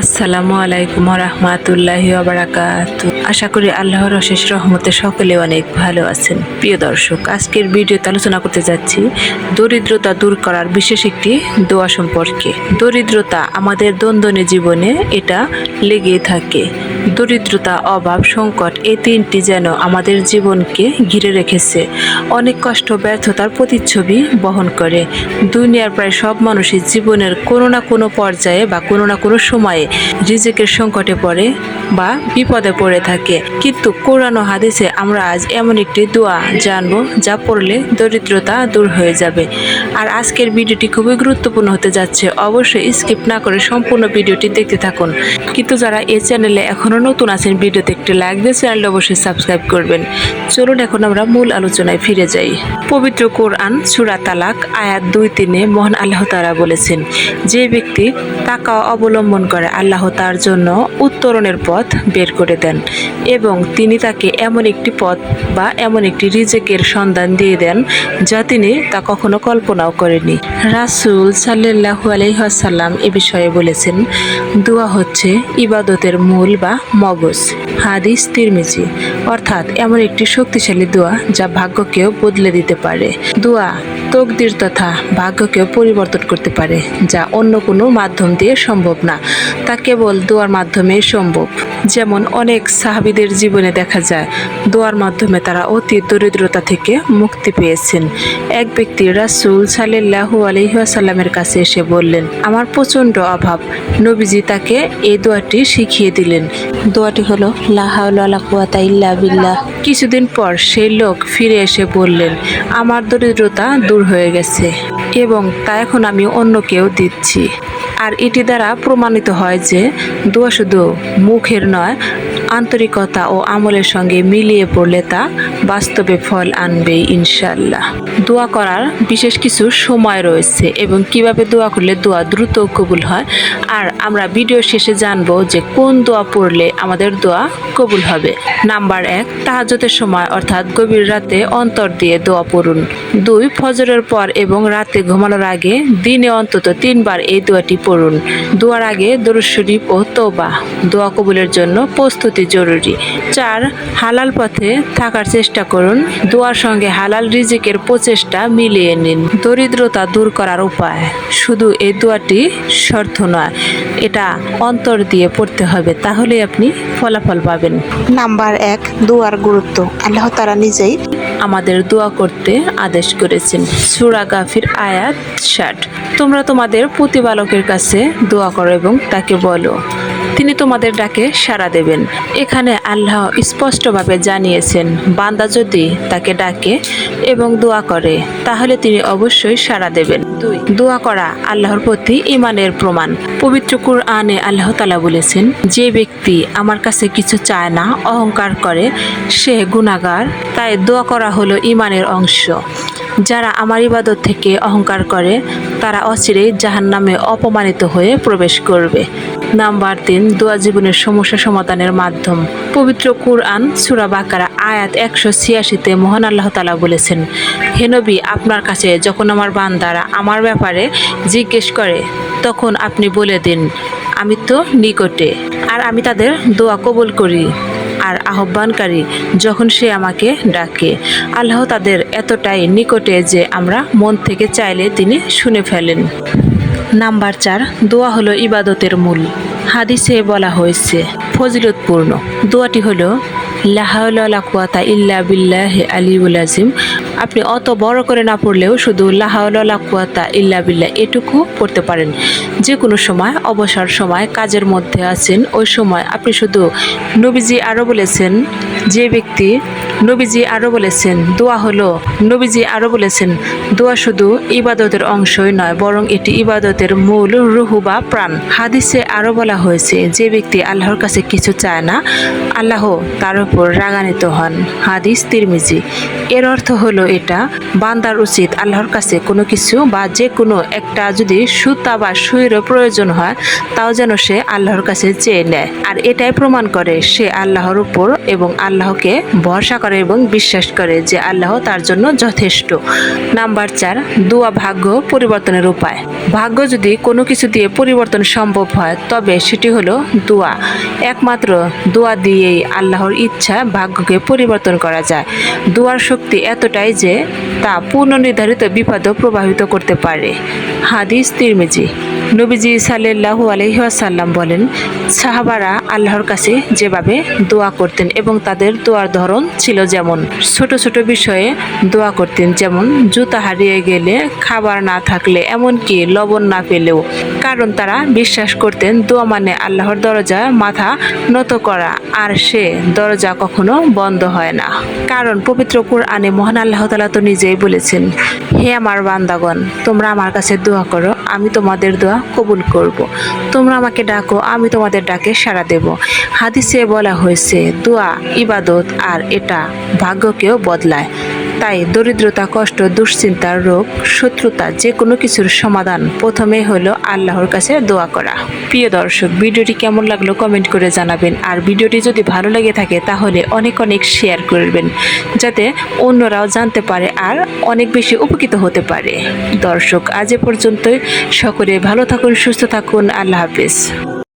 আসসালামু আলাইকুম রহমাতুল্লাহি আবরাকাত আশা করি আল্লাহর অশেষ রহমতে সকলে অনেক ভালো আছেন। প্রিয় দর্শক, আজকের ভিডিওতে আলোচনা করতে যাচ্ছি দরিদ্রতা দূর করার বিশেষ একটি দোয়া সম্পর্কে। দরিদ্রতা আমাদের দৈনন্দিন জীবনে এটা লেগেই থাকে। দরিদ্রতা, অভাব, সংকট এই তিনটি যেন আমাদের জীবনকে ঘিরে রেখেছে। অনেক কষ্ট, ব্যর্থতার প্রতিচ্ছবি বহন করে। দুনিয়ার প্রায় সব মানুষই জীবনের কোনো না কোনো পর্যায়ে বা কোনো না কোনো সময়ে রিজেকের সংকটে পড়ে বা বিপদে পড়ে থাকে। কিন্তু কোরআন হাদিসে আমরা আজ এমন একটি দোয়া জানব, যা পড়লে দরিদ্রতা দূর হয়ে যাবে। আর আজকের ভিডিওটি খুবই গুরুত্বপূর্ণ হতে যাচ্ছে, অবশ্যই স্কিপ না করে সম্পূর্ণ ভিডিওটি দেখতে থাকুন। কিন্তু যারা এই চ্যানেলে এখনও নতুন আছেন, ভিডিওতে একটি লাইক দিয়ে চ্যানেলটি অবশ্যই সাবস্ক্রাইব করবেন। চলুন এখন আমরা মূল আলোচনায় ফিরে যাই। পবিত্র কোরআন, সুরা তালাক, আয়াত দুই তিনে মহান আল্লাহ তারা বলেছেন, যে ব্যক্তি তাকা অবলম্বন করে আল্লাহ তার জন্য উত্তরণের পথ বের করে দেন এবং তিনি তাকে এমন একটি পথ বা এমন একটি রিজেকের সন্ধান দিয়ে দেন যা তিনি তা কখনো কল্পনাও করেনি রাসূল সাল্লাল্লাহু আলাইহাসাল্লাম এ বিষয়ে বলেছেন, দোয়া হচ্ছে ইবাদতের মূল বা মগজ হাদিস তিরমিজি। অর্থাৎ এমন একটি শক্তিশালী দোয়া যা ভাগ্যকেও বদলে দিতে পারে। দোয়া তকদির তথা ভাগ্যকেও পরিবর্তন করতে পারে, যা অন্য কোনো মাধ্যম দিয়ে সম্ভব না। তা কেবল দোয়ার মাধ্যমে সম্ভব। যেমন অনেক সাহাবিদের জীবনে দেখা যায়, দোয়ার মাধ্যমে তারা অতি দরিদ্রতা থেকে মুক্তি পেয়েছেন। এক ব্যক্তি রাসূল সাল্লাল্লাহু আলহিহাসাল্লামের কাছে এসে বললেন, আমার প্রচণ্ড অভাব। নবীজি তাকে এই দোয়াটি শিখিয়ে দিলেন। দোয়াটি হলো, লা হাওলা ওয়ালা ইল্লা বিল্লাহ। কিছুদিন পর সেই লোক ফিরে এসে বললেন, আমার দরিদ্রতা দূর হয়ে গেছে এবং তা এখন আমি অন্য কেউ দিচ্ছি। আর এটি দ্বারা প্রমাণিত হয় যে দোয়া শুধু মুখের নয় আন্তরিকতা ও আমলের সঙ্গে মিলিয়ে পড়লে তা বাস্তবে ফল আনবে ইনশাল্লাহ দোয়া করার বিশেষ কিছু সময় রয়েছে এবং কীভাবে দোয়া করলে দোয়া দ্রুত কবুল হয়, আর আমরা ভিডিও শেষে জানব যে কোন দোয়া পড়লে আমাদের দোয়া কবুল হবে। নাম্বার এক তাহাজতের সময়, অর্থাৎ গভীর রাতে অন্তর দিয়ে দোয়া পড়ুন। দুই, ফজরের পর এবং রাতে ঘুমানোর আগে দিনে অন্তত তিনবার এই দোয়াটি পড়ুন। দোয়ার আগে দরুদ শরীফ ও তোবা দোয়া কবুলের জন্য প্রস্তুতি জরুরি। চার, হালাল পথে থাকার চেষ্টা করুন। দোয়ার সঙ্গে হালাল রিজিকের প্রচেষ্টা মিলিয়ে নিন। দরিদ্রতা দূর করার উপায়। শুধু এই দোয়াটি শর্ত নয়, এটা অন্তর দিয়ে পড়তে হবে তাহলে আপনি ফলাফল পাবেন। নাম্বার এক, দোয়ার গুরুত্ব। আল্লাহ তারা নিজেই আমাদের দোয়া করতে আদেশ করেছেন। সুরা গাফির আয়াত ষাট। তোমরা তোমাদের প্রতিপালকের কাছে দোয়া করো এবং তাকে বলো, তিনি তোমাদের ডাকে সাড়া দেবেন। এখানে আল্লাহ স্পষ্টভাবে জানিয়েছেন, বান্দা যদি তাকে ডাকে এবং দোয়া করে, তাহলে তিনি অবশ্যই সাড়া দেবেন। দুই, দোয়া করা আল্লাহর প্রতি ইমানের প্রমাণ। পবিত্র কুরআনে আল্লাহ তালা বলেছেন, যে ব্যক্তি আমার কাছে কিছু চায় না, অহংকার করে, সে গুণাগার তাই দোয়া করা হলো ইমানের অংশ। যারা আমার ইবাদত থেকে অহংকার করে, তারা অচিরেই জাহান নামে অপমানিত হয়ে প্রবেশ করবে। নাম্বার তিন, দোয়া জীবনের সমস্যা সমাধানের মাধ্যম। পবিত্র কুরআন, সুরা বাকারা, আয়াত একশো ছিয়াশিতে মহান আল্লাহ তালা বলেছেন হেনবি আপনার কাছে যখন আমার বান্দারা আমার ব্যাপারে জিজ্ঞেস করে, তখন আপনি বলে দিন, আমি তো নিকটে, আর আমি তাদের দোয়া কবুল করি। আর আহ্বানকারী যখন সে আমাকে ডাকে, আল্লাহ তাদের এতটাই নিকটে যে আমরা মন থেকে চাইলে তিনি শুনে ফেলেন। নাম্বার চার, দোয়া হলো ইবাদতের মূল। হাদিসে বলা হয়েছে, ফজিলতপূর্ণ। দোয়াটি হলো লাহাউলা ইল্লা বিল্লাহ আলিউল আজিম। আপনি অত বড় করে না পড়লেও শুধু লাহাউলা কুয়াতা ইল্লা বিল্লা এটুকু পড়তে পারেন। যে কোনো সময়, অবসর সময়, কাজের মধ্যে আছেন, ওই সময় আপনি শুধু নবীজি আরও বলেছেন, যে ব্যক্তি নবীজি আরও বলেছেন, দোয়া হলো নবীজি আরও বলেছেন, দোয়া শুধু ইবাদতের অংশই নয়, বরং এটি ইবাদতের মূল রুহু বা প্রাণ। হাদিসে আরও বলা হয়েছে, যে ব্যক্তি আল্লাহর কাছে কিছু চায় না, আল্লাহ তার উপর রাগান্বিত হন। হাদিস তিরমিজি। এর অর্থ হলো এটা। বান্দার উচিত আল্লাহর কাছে কোনো কিছু বা যে কোনো একটা যদি সুতা বা সুইরও প্রয়োজন হয়, তাও যেন সে আল্লাহর কাছে চেয়ে নেয়। আর এটাই প্রমাণ করে সে আল্লাহর উপর এবং আল্লাহকে ভরসা করে এবং বিশ্বাস করে যে আল্লাহ তার জন্য যথেষ্ট। নাম্বার চার, দুয়া ভাগ্য পরিবর্তনের উপায়। ভাগ্য যদি কোনো কিছু দিয়ে পরিবর্তন সম্ভব হয়, তবে সেটি হলো দোয়া। একমাত্র দোয়া দিয়েই আল্লাহর ইচ্ছা ভাগ্যকে পরিবর্তন করা যায়। দোয়ার শক্তি এতটাই যে তা পূর্ণ নির্ধারিত বিপদও প্রভাবিত করতে পারে। হাদিস তিরমিজি। নবীজি সাল্লাহু আলহিহাসাল্লাম বলেন, সাহাবারা আল্লাহর কাছে যেভাবে দোয়া করতেন এবং তাদের দোয়ার ধরন ছিল যেমন, ছোট ছোট বিষয়ে দোয়া করতেন যেমন, জুতা হারিয়ে গেলে খাবার না থাকলে, এমনকি লবণ না পেলেও। কারণ তারা বিশ্বাস করতেন দোয়া মানে আল্লাহর দরজা মাথা নত করা, আর সে দরজা কখনো বন্ধ হয় না। কারণ পবিত্র কোরআনে মহান আল্লাহ তালা তো নিজেই বলেছেন, হে আমার বান্দাগণ, তোমরা আমার কাছে দোয়া করো, আমি তোমাদের দোয়া কবুল করব। তোমরা আমাকে ডাকো, আমি তোমাদের ডাকে সাড়া দেব হাদিসে বলা হয়েছে, দোয়া, ইবাদত, আর এটা ভাগ্যকেও বদলায় তাই দরিদ্রতা, কষ্ট দুশ্চিন্তার রোগ, শত্রুতা যে কোনো কিছুর সমাধান। প্রথমে হলো আল্লাহর কাছে দোয়া করা। প্রিয় দর্শক, ভিডিওটি কেমন লাগল কমেন্ট করে জানাবেন। আর ভিডিওটি যদি ভালো লেগে থাকে তাহলে অনেক অনেক শেয়ার করবেন, যাতে অন্যরাও জানতে পারে আর অনেক বেশি উপকৃত হতে পারে। দর্শক, আজ এ পর্যন্তই। সকলে ভালো থাকুন, সুস্থ থাকুন। আল্লাহ হাফিজ।